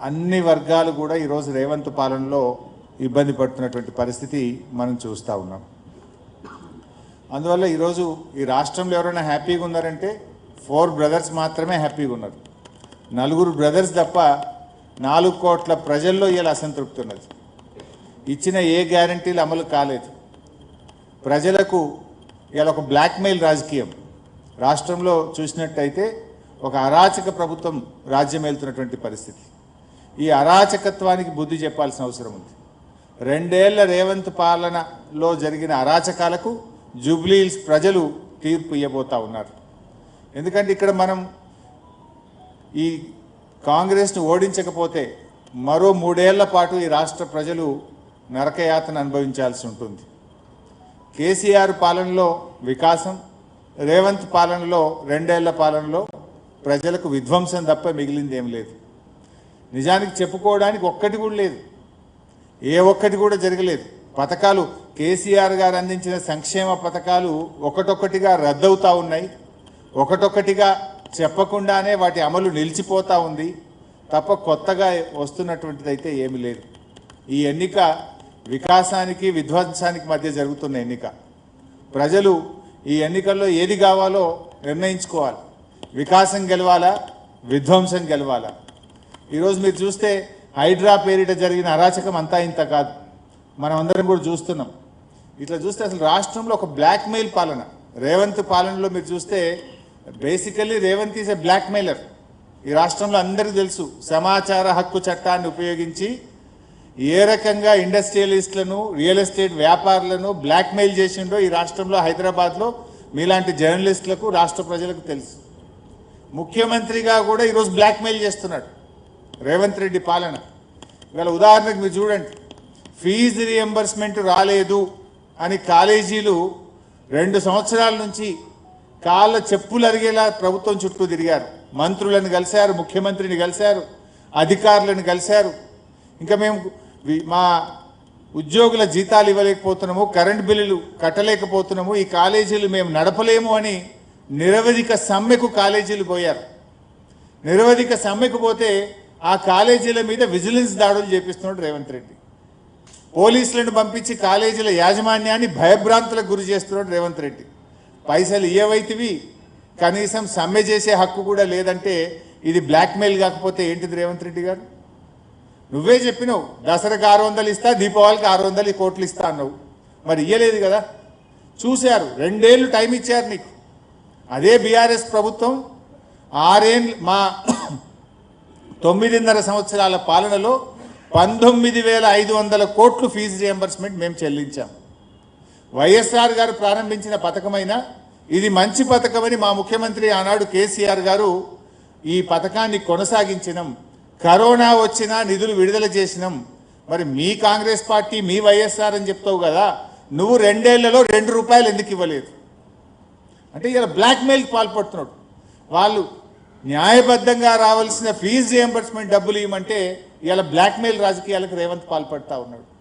అన్ని వర్గాలు కూడా ఈరోజు రేవంత్ పాలనలో ఇబ్బంది పడుతున్నటువంటి పరిస్థితి మనం చూస్తూ ఉన్నాం. అందువల్ల ఈరోజు ఈ రాష్ట్రంలో ఎవరైనా హ్యాపీగా ఉన్నారంటే ఫోర్ బ్రదర్స్ మాత్రమే హ్యాపీగా ఉన్నారు. నలుగురు బ్రదర్స్ తప్ప నాలుగు కోట్ల ప్రజల్లో ఇలా అసంతృప్తి ఉన్నది. ఇచ్చిన ఏ గ్యారంటీలు అమలు కాలేదు. ప్రజలకు ఇలా ఒక బ్లాక్మెయిల్ రాజకీయం. రాష్ట్రంలో చూసినట్టయితే ఒక అరాచక ప్రభుత్వం రాజ్యం వెళ్తున్నటువంటి పరిస్థితి. ఈ అరాచకత్వానికి బుద్ధి చెప్పాల్సిన అవసరం ఉంది. రెండేళ్ళ రేవంత్ పాలనలో జరిగిన అరాచకాలకు జూబ్లీహిల్స్ ప్రజలు తీర్పు ఇవ్వబోతా ఉన్నారు. ఎందుకంటే ఇక్కడ మనం ఈ కాంగ్రెస్ను ఓడించకపోతే మరో మూడేళ్ళ పాటు ఈ రాష్ట్ర ప్రజలు నరకయాతను అనుభవించాల్సి ఉంటుంది. కేసీఆర్ పాలనలో వికాసం రేవంత్ పాలనలో రెండేళ్ళ పాలనలో ప్రజలకు విధ్వంసం తప్ప మిగిలింది ఏం లేదు. నిజానికి చెప్పుకోవడానికి ఒక్కటి కూడా లేదు. ఏ ఒక్కటి కూడా జరగలేదు. పథకాలు కేసీఆర్ గారు అందించిన సంక్షేమ పథకాలు ఒకటొక్కటిగా రద్దవుతూ ఉన్నాయి. ఒకటొక్కటిగా చెప్పకుండానే వాటి అమలు నిలిచిపోతూ ఉంది. తప్ప కొత్తగా వస్తున్నటువంటిది అయితే ఏమీ లేదు. ఈ ఎన్నిక వికాసానికి విధ్వంసానికి మధ్య జరుగుతున్న ఎన్నిక. ప్రజలు ఈ ఎన్నికల్లో ఏది కావాలో నిర్ణయించుకోవాలి. వికాసం గెలవాలా? విధ్వంసం గెలవాలా? ఈరోజు మీరు చూస్తే హైడ్రా పేరిట జరిగిన అరాచకం అంతా ఇంత కాదు. మనం అందరం కూడా చూస్తున్నాం. ఇట్లా చూస్తే అసలు రాష్ట్రంలో ఒక బ్లాక్మెయిల్ పాలన. రేవంత్ పాలనలో మీరు చూస్తే basically Revanth is a blackmailer ఈ రాష్ట్రంలో అందరికీ తెలుసు సమాచార హక్కు చట్టాన్ని ఉపయోగించి ఏ రకంగా ఇండస్ట్రియలిస్టులను రియల్ ఎస్టేట్ వ్యాపారులను బ్లాక్మెయిల్ చేసిండో ఈ రాష్ట్రంలో హైదరాబాద్లో మీలాంటి జర్నలిస్టులకు రాష్ట్ర ప్రజలకు తెలుసు. ముఖ్యమంత్రిగా కూడా ఈరోజు బ్లాక్మెయిల్ చేస్తున్నాడు. రేవంత్ రెడ్డి పాలన. ఇవాళ ఉదాహరణకు మీరు చూడండి. ఫీజు రియంబర్స్మెంట్ రాలేదు అని కాలేజీలు రెండు సంవత్సరాల నుంచి కాళ్ళ చెప్పులు అరిగేలా ప్రభుత్వం చుట్టూ తిరిగారు. మంత్రులను కలిశారు ముఖ్యమంత్రిని కలిశారు అధికారులను కలిశారు. ఇంకా మేము మా ఉద్యోగుల జీతాలు ఇవ్వలేకపోతున్నాము కరెంట్ బిల్లులు కట్టలేకపోతున్నాము ఈ కాలేజీలు మేము నడపలేము అని నిరవధిక సమ్మెకు కాలేజీలు పోయారు. నిరవధిక సమ్మెకు పోతే ఆ కాలేజీల మీద విజిలెన్స్ దాడులు చేపిస్తున్నాడు రేవంత్ రెడ్డి. పోలీసులను పంపించి కాలేజీల యాజమాన్యాన్ని భయభ్రాంతులకు గురి చేస్తున్నాడు రేవంత్ రెడ్డి. పైసలు ఇయ్యవైతివి. కనీసం సమ్మె చేసే హక్కు కూడా లేదంటే ఇది బ్లాక్మెయిల్ కాకపోతే ఏంటిది రేవంత్ రెడ్డి గారు? నువ్వే చెప్పినావు దసరాకి ఆరు వందలు ఇస్తా దీపావళికి ఆరు వందలు కోట్లు ఇస్తా అన్నావు. మరి ఇయ్యలేదు కదా? చూశారు రెండేళ్ళు టైం ఇచ్చారు నీకు. అదే బీఆర్ఎస్ ప్రభుత్వం ఆరేళ్ళు మా తొమ్మిదిన్నర సంవత్సరాల పాలనలో పంతొమ్మిది వేల ఐదు వందల కోట్లు ఫీజు రియంబర్స్మెంట్ మేము చెల్లించాం. వైఎస్ఆర్ గారు ప్రారంభించిన పథకమైన ఇది మంచి పథకమని మా ముఖ్యమంత్రి ఆనాడు కేసీఆర్ గారు ఈ పథకాన్ని కొనసాగించినాం. కరోనా వచ్చినా నిధులు విడుదల చేసినాం. మరి మీ కాంగ్రెస్ పార్టీ మీ వైఎస్ఆర్ అని చెప్తావు కదా నువ్వు రెండేళ్ళలో రెండు రూపాయలు ఎందుకు ఇవ్వలేదు? అంటే ఇలా బ్లాక్మెయిల్కి పాల్పడుతున్నాడు. వాళ్ళు న్యాయబద్ధంగా రావాల్సిన ఫీజు రియంబర్స్మెంట్ డబ్బులు ఇవ్వమంటే ఇలా బ్లాక్మెయిల్ రాజకీయాలకు రేవంత్ పాల్పడతా ఉన్నాడు.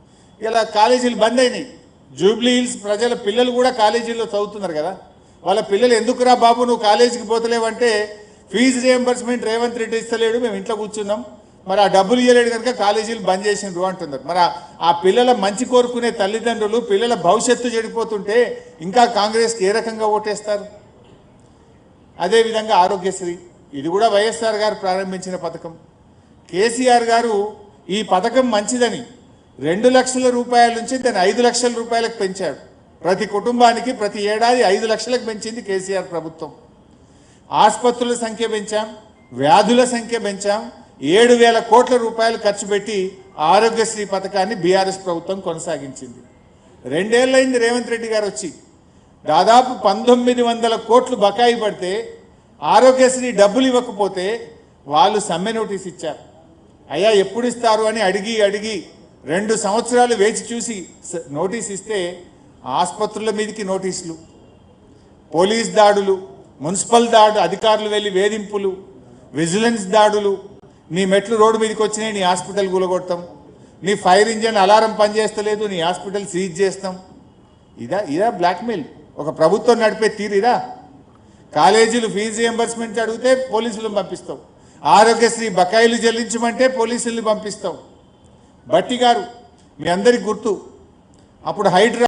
ఇలా కాలేజీలు బంద్ అయినాయి. జూబ్లీ హిల్స్ ప్రజల పిల్లలు కూడా కాలేజీల్లో చదువుతున్నారు కదా. వాళ్ళ పిల్లలు ఎందుకురా బాబు నువ్వు కాలేజీకి పోతలేవంటే ఫీజు రియంబర్స్మెంట్ రేవంత్ రెడ్డి ఇస్తలేడు మేము ఇంట్లో కూర్చున్నాం. మరి ఆ డబ్బులు ఇవ్వలేడు కనుక కాలేజీలు బంద్ చేసిండ్రు అంటున్నారు. మరి ఆ- పిల్లల మంచి కోరుకునే తల్లిదండ్రులు పిల్లల భవిష్యత్తు చెడిపోతుంటే ఇంకా కాంగ్రెస్కి ఏ రకంగా ఓటేస్తారు? అదేవిధంగా ఆరోగ్యశ్రీ. ఇది కూడా వైఎస్ఆర్ గారు ప్రారంభించిన పథకం. కేసీఆర్ గారు ఈ పథకం మంచిదని రెండు లక్షల రూపాయల నుంచి దాన్ని ఐదు లక్షల రూపాయలకు పెంచాడు. ప్రతి కుటుంబానికి ప్రతి ఏడాది ఐదు లక్షలకు పెంచింది కేసీఆర్ ప్రభుత్వం. ఆసుపత్రుల సంఖ్య పెంచాం వ్యాధుల సంఖ్య పెంచాం ఏడు వేల కోట్ల రూపాయలు ఖర్చు పెట్టి ఆరోగ్యశ్రీ పథకాన్ని బీఆర్ఎస్ ప్రభుత్వం కొనసాగించింది. రెండేళ్ళైంది రేవంత్ రెడ్డి గారు వచ్చి దాదాపు పంతొమ్మిది వందల కోట్లు బకాయి పడితే ఆరోగ్యశ్రీ డబ్బులు ఇవ్వకపోతే వాళ్ళు సమ్మె నోటీస్ ఇచ్చారు. అయ్యా ఎప్పుడు ఇస్తారు అని అడిగి అడిగి రెండు సంవత్సరాలు వేచి చూసి నోటీస్ ఇస్తే ఆసుపత్రుల మీదకి నోటీసులు పోలీస్ దాడులు మున్సిపల్ దాడు అధికారులు వెళ్ళి వేధింపులు విజిలెన్స్ దాడులు నీ మెట్లు రోడ్డు మీదకి వచ్చినాయి నీ హాస్పిటల్ గులగొట్టం నీ ఫైర్ ఇంజన్ అలారం పనిచేస్తలేదు నీ హాస్పిటల్ సీజ్ చేస్తాం. ఇదా ఇదా బ్లాక్మెయిల్. ఒక ప్రభుత్వం నడిపే తీరు ఇదా? కాలేజీలు ఫీజు రియంబర్స్మెంట్ అడిగితే పోలీసులను పంపిస్తాం. ఆరోగ్యశ్రీ బకాయిలు చెల్లించమంటే పోలీసుల్ని పంపిస్తాం. బట్టి గారు మీ అందరికి గుర్తు. అప్పుడు హైడ్రా